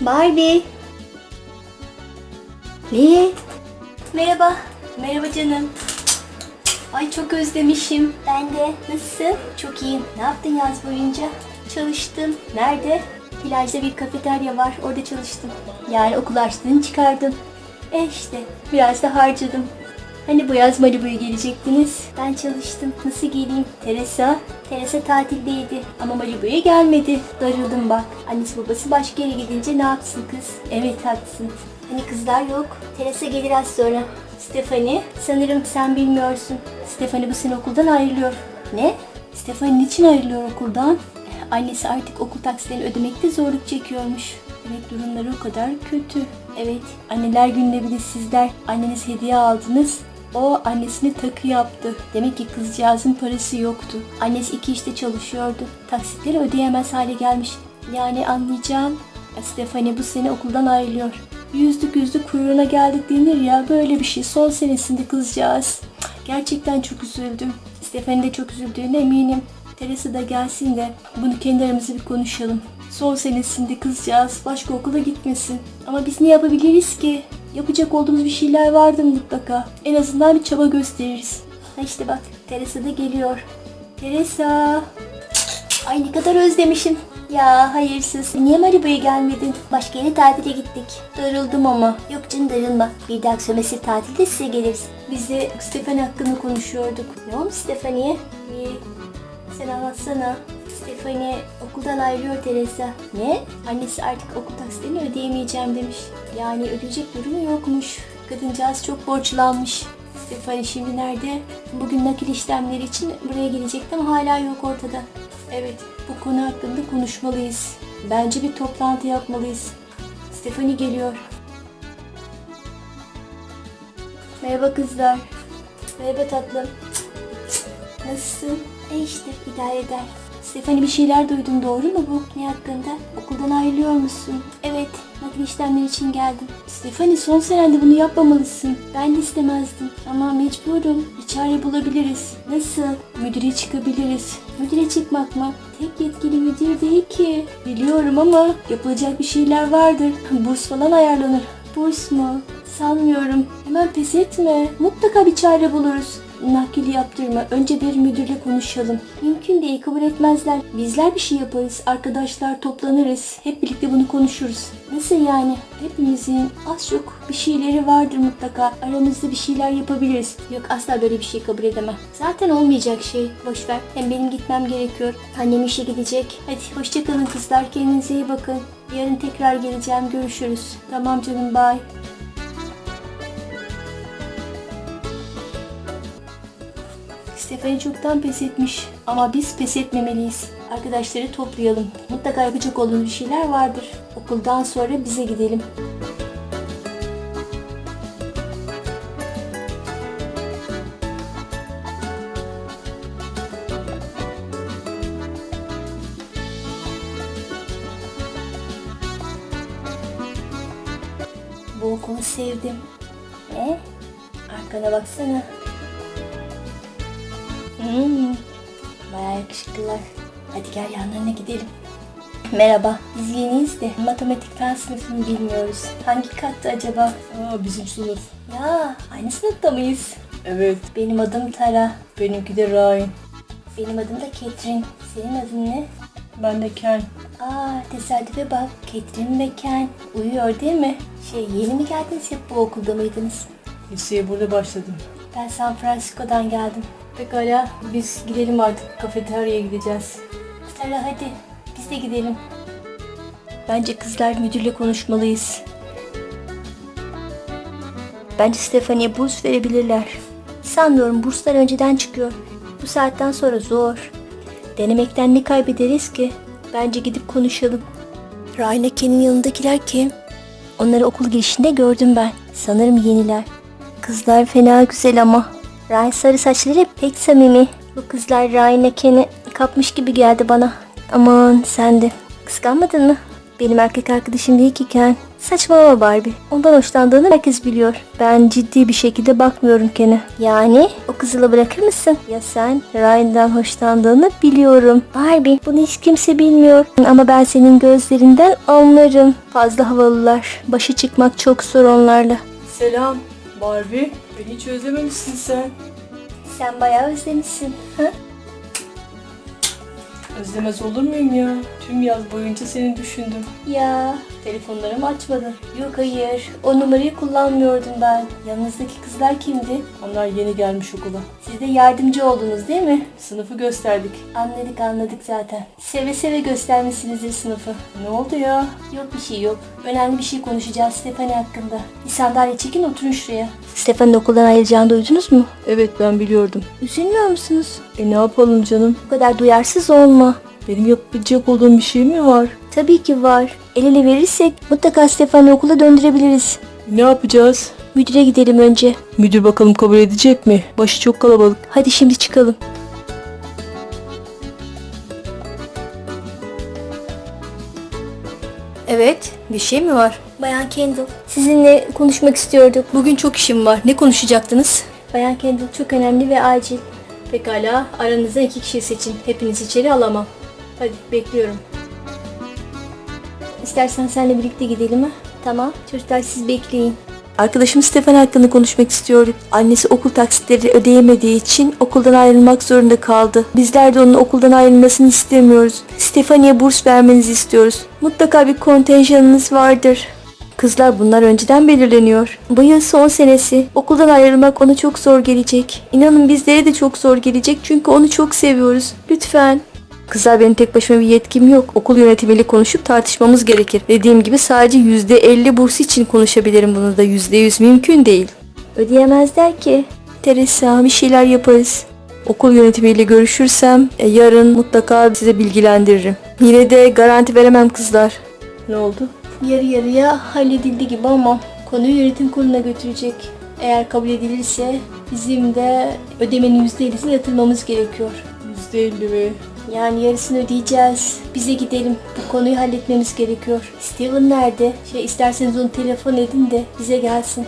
Barbie. Ne? Merhaba. Merhaba canım. Ay çok özlemişim. Ben de. Nasılsın? Çok iyiyim. Ne yaptın yaz boyunca? Çalıştım. Nerede? Plajda bir kafeterya var. Orada çalıştım. Yani okul harçlığını çıkardım. E işte. Biraz da harcadım. Hani bu yaz Malibu'ya gelecektiniz. Ben çalıştım. Nasıl geleyim? Teresa? Teresa tatildeydi. Ama Malibu'ya gelmedi. Darıldım bak. Annesi babası başka yere gidince ne yapsın kız? Evet haklısın. Hani kızlar yok. Teresa gelir az sonra. Stefani, sanırım sen bilmiyorsun. Stefani bu sene okuldan ayrılıyor. Ne? Stefani niçin ayrılıyor okuldan? Annesi artık okul taksilerini ödemekte zorluk çekiyormuş. Demek durumları o kadar kötü. Evet, anneler gününe bile sizler anneniz hediye aldınız. O annesine takı yaptı. Demek ki kızcağızın parası yoktu. Annesi iki işte çalışıyordu. Taksitleri ödeyemez hale gelmiş. Yani anlayacağın Stefani bu sene okuldan ayrılıyor. Yüzdük yüzdük kuyruğuna geldik denir ya böyle bir şey. Son senesinde kızcağız. Gerçekten çok üzüldüm. Stefani de çok üzüldüğüne eminim. Teresa da gelsin de bunu kendi aramızda bir konuşalım. Son senesinde kızcağız başka okula gitmesin. Ama biz ne yapabiliriz ki? Yapacak olduğumuz bir şeyler vardır mutlaka. En azından bir çaba gösteririz. Ha işte bak Teresa da geliyor. Teresa. Ay ne kadar özlemişim. Ya hayırsız. Niye Malibu'ya gelmedin? Başka yere tatile gittik. Darıldım ama. Yok canım darılma. Bir dahaki sömestr tatilde size geliriz. Biz de Stefani hakkında konuşuyorduk. Ne olmuş Stefani'ye? İyi. Sen anlatsana. Stefani okuldan ayrılıyor Teresa. Ne? Annesi artık okul taksitlerini ödeyemeyeceğim demiş. Yani ödeyecek durumu yokmuş. Kadıncağız çok borçlanmış. Stefani şimdi nerede? Bugün nakil işlemleri için buraya gelecekti ama hala yok ortada. Evet, bu konu hakkında konuşmalıyız. Bence bir toplantı yapmalıyız. Stefani geliyor. Merhaba kızlar. Merhaba tatlım. Nasılsın? E işte idare eder. Stefani bir şeyler duydum doğru mu bu? Ne hakkında? Okuldan ayrılıyor musun? Evet. Nakil işlemleri için geldim. Stefani son senende bunu yapmamalısın. Ben de istemezdim. Ama mecburum. Bir çare bulabiliriz. Nasıl? Müdüre çıkabiliriz. Müdüre çıkmak mı? Tek yetkili müdür değil ki. Biliyorum ama yapılacak bir şeyler vardır. Burs falan ayarlanır. Burs mu? Sanmıyorum. Hemen pes etme. Mutlaka bir çare buluruz. Nakil yaptırma. Önce bir müdürle konuşalım. Mümkün değil kabul etmezler. Bizler bir şey yaparız. Arkadaşlar toplanırız. Hep birlikte bunu konuşuruz. Nasıl yani? Hepimizin az çok bir şeyleri vardır mutlaka. Aramızda bir şeyler yapabiliriz. Yok asla böyle bir şey kabul edemem. Zaten olmayacak şey. Boş ver. Hem benim gitmem gerekiyor. Annem işe gidecek. Hadi hoşçakalın kızlar. Kendinize iyi bakın. Yarın tekrar geleceğim. Görüşürüz. Tamam canım. Bye. Stefani çoktan pes etmiş ama biz pes etmemeliyiz. Arkadaşları toplayalım. Mutlaka yapacak olduğumuz bir şeyler vardır. Okuldan sonra bize gidelim. Bu okulu sevdim. Ne? Arkana baksana. Bayağı yakışıklılar. Hadi gel yanlarına gidelim. Merhaba, biz yeniyiz de matematik fen sınıfını bilmiyoruz. Hangi kattı acaba? Aa bizim sınıf. Ya, aynı sınıfta mıyız? Evet. Benim adım Tara. Benimki de Ryan. Benim adım da Ketrin. Senin adın ne? Ben de Ken. Aa, tesadüfe bak. Ketrin ve Ken. Uyuyor değil mi? Şey, yeni mi geldiniz hep bu okulda mıydınız? Liseye burada başladım. Ben San Francisco'dan geldim. Pekala biz gidelim artık. Kafeteryaya gideceğiz. Tara hadi, biz de gidelim. Bence kızlar müdürle konuşmalıyız. Bence Stefani'ye burs verebilirler. Sanmıyorum burslar önceden çıkıyor. Bu saatten sonra zor. Denemekten ne kaybederiz ki? Bence gidip konuşalım. Ryan Ken'in yanındakiler kim? Onları okul girişinde gördüm ben. Sanırım yeniler. Kızlar fena güzel ama. Ryan sarı saçları pek samimi. Bu kızlar Ryan Ken'i kapmış gibi geldi bana. Aman sen de. Kıskanmadın mı? Benim erkek arkadaşım değil ki Ken. Saçmalama Barbie. Ondan hoşlandığını herkes biliyor. Ben ciddi bir şekilde bakmıyorum Ken'e. Yani o kızıla bırakır mısın? Ya sen Ryan'dan hoşlandığını biliyorum. Barbie bunu hiç kimse bilmiyor. Ama ben senin gözlerinden anlarım. Fazla havalılar. Başa çıkmak çok zor onlarla. Selam Barbie. Beni hiç özlememişsin sen. Sen bayağı özlemişsin. Ha? Özlemez olur muyum ya? Tüm yaz boyunca seni düşündüm. Ya telefonlarımı açmadın. Yok hayır. O numarayı kullanmıyordum ben. Yanınızdaki kızlar kimdi? Onlar yeni gelmiş okula. Siz de yardımcı oldunuz değil mi? Sınıfı gösterdik. Anladık anladık zaten. Seve seve göstermişsinizdir sınıfı. Ne oldu ya? Yok bir şey yok. Önemli bir şey konuşacağız Stefani hakkında. Bir sandalye çekin oturun şuraya. Stefani'nin okuldan ayrılacağını duydunuz mu? Evet ben biliyordum. Üzülmüyor musunuz? E ne yapalım canım? Bu kadar duyarsız olma. Benim yapabilecek olduğum bir şey mi var? Tabii ki var. El ele verirsek mutlaka Stefani'yi okula döndürebiliriz. Ne yapacağız? Müdüre gidelim önce. Müdür bakalım kabul edecek mi? Başı çok kalabalık. Hadi şimdi çıkalım. Evet. Bir şey mi var? Bayan Kendall, sizinle konuşmak istiyorduk. Bugün çok işim var. Ne konuşacaktınız? Bayan Kendall çok önemli ve acil. Pekala. Aranızda iki kişi seçin. Hepiniz içeri alamam. Hadi bekliyorum. İstersen seninle birlikte gidelim ha? Tamam. Çocuklar siz bekleyin. Arkadaşım Stefan hakkında konuşmak istiyorduk. Annesi okul taksitleri ödeyemediği için okuldan ayrılmak zorunda kaldı. Bizler de onun okuldan ayrılmasını istemiyoruz. Stefani'ye burs vermenizi istiyoruz. Mutlaka bir kontenjanınız vardır. Kızlar bunlar önceden belirleniyor. Bu yıl son senesi. Okuldan ayrılmak ona çok zor gelecek. İnanın bizlere de çok zor gelecek çünkü onu çok seviyoruz. Lütfen. Kızlar benim tek başıma bir yetkim yok. Okul yönetimiyle konuşup tartışmamız gerekir. Dediğim gibi sadece %50 burs için konuşabilirim bunu da %100 mümkün değil. Ödeyemezler ki. Teresa bir şeyler yaparız. Okul yönetimiyle görüşürsem e, yarın mutlaka size bilgilendiririm. Yine de garanti veremem kızlar. Ne oldu? Yarı yarıya halledildi gibi ama konuyu yönetim kuruluna götürecek. Eğer kabul edilirse bizim de ödemenin %50'sini yatırmamız gerekiyor. %50 mi? Yani yarısını ödeyeceğiz. Bize gidelim. Bu konuyu halletmemiz gerekiyor. Steven nerede? Şey isterseniz onu telefon edin de bize gelsin.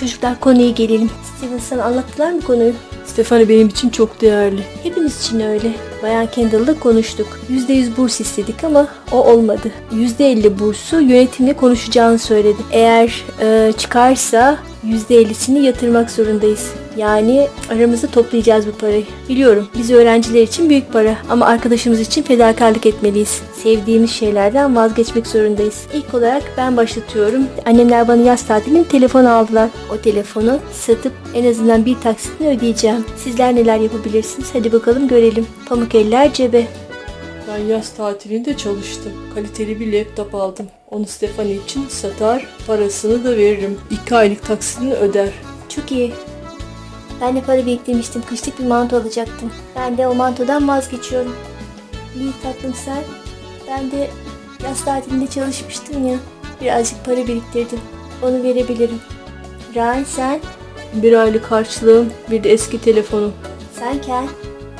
Çocuklar konuya gelelim. Steven sana anlattılar mı konuyu? Stefani benim için çok değerli. Hepimiz için öyle. Bayan Kendall'la konuştuk. %100 burs istedik ama o olmadı. %50 bursu yönetimle konuşacağını söyledi. Eğer e, çıkarsa %50'sini yatırmak zorundayız. Yani aramızda toplayacağız bu parayı. Biliyorum biz öğrenciler için büyük para ama arkadaşımız için fedakarlık etmeliyiz. Sevdiğimiz şeylerden vazgeçmek zorundayız. İlk olarak ben başlatıyorum. Annemler bana yaz tatilinin telefonu aldılar. O telefonu satıp en azından bir taksitini ödeyeceğim. Sizler neler yapabilirsiniz? Hadi bakalım görelim. Pamuk eller cebe. Ben yaz tatilinde çalıştım. Kaliteli bir laptop aldım. Onu Stefani için satar, parasını da veririm. İki aylık taksitini öder. Çok iyi. Ben de para biriktirmiştim. Kışlık bir manto alacaktım. Ben de o mantodan vazgeçiyorum. İyi tatlım sen. Ben de yaz tatilinde çalışmıştım ya. Birazcık para biriktirdim. Onu verebilirim. Ryan sen, Bir aylık harçlığım, bir de eski telefonum. sen Ken.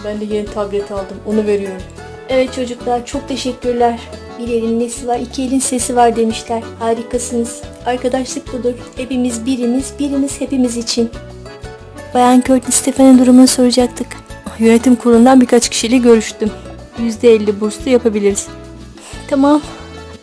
Ben de yeni tablet aldım. Onu veriyorum. Evet çocuklar çok teşekkürler. Bir elin nesi var, iki elin sesi var demişler. Harikasınız. Arkadaşlık budur. Hepimiz birimiz, birimiz hepimiz için. Bayan Curtis Stefani'nin durumunu soracaktık. Yönetim kurulundan birkaç kişiyle görüştüm. %50 burslu yapabiliriz. Tamam.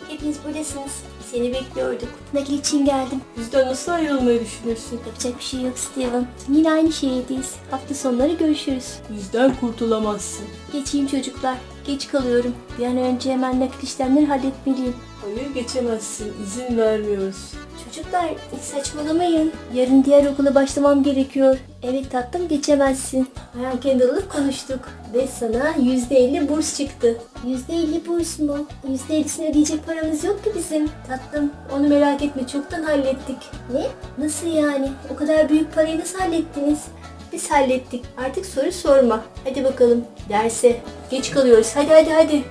Hepiniz buradasınız. Seni bekliyorduk. Nakil için geldim. Bizden nasıl ayrılmayı düşünürsün? Yapacak bir şey yok Steven. Yine aynı şehirdeyiz. Hafta sonları görüşürüz. Bizden kurtulamazsın. Geçeyim çocuklar. Geç kalıyorum. Bir an önce hemen nakil işlemleri halletmeliyim. Hayır geçemezsin. İzin vermiyoruz. Çocuklar saçmalamayın. Yarın diğer okula başlamam gerekiyor. Evet tatlım geçemezsin. Bayan Kendall'la konuştuk. Ve sana %50 burs çıktı. %50 burs mu? %50'sini ödeyecek paramız yok ki bizim. Tatlım onu merak etme çoktan hallettik. Ne? Nasıl yani? O kadar büyük parayı nasıl hallettiniz? Biz hallettik. Artık soru sorma. Hadi bakalım derse. Geç kalıyoruz. Hadi hadi hadi.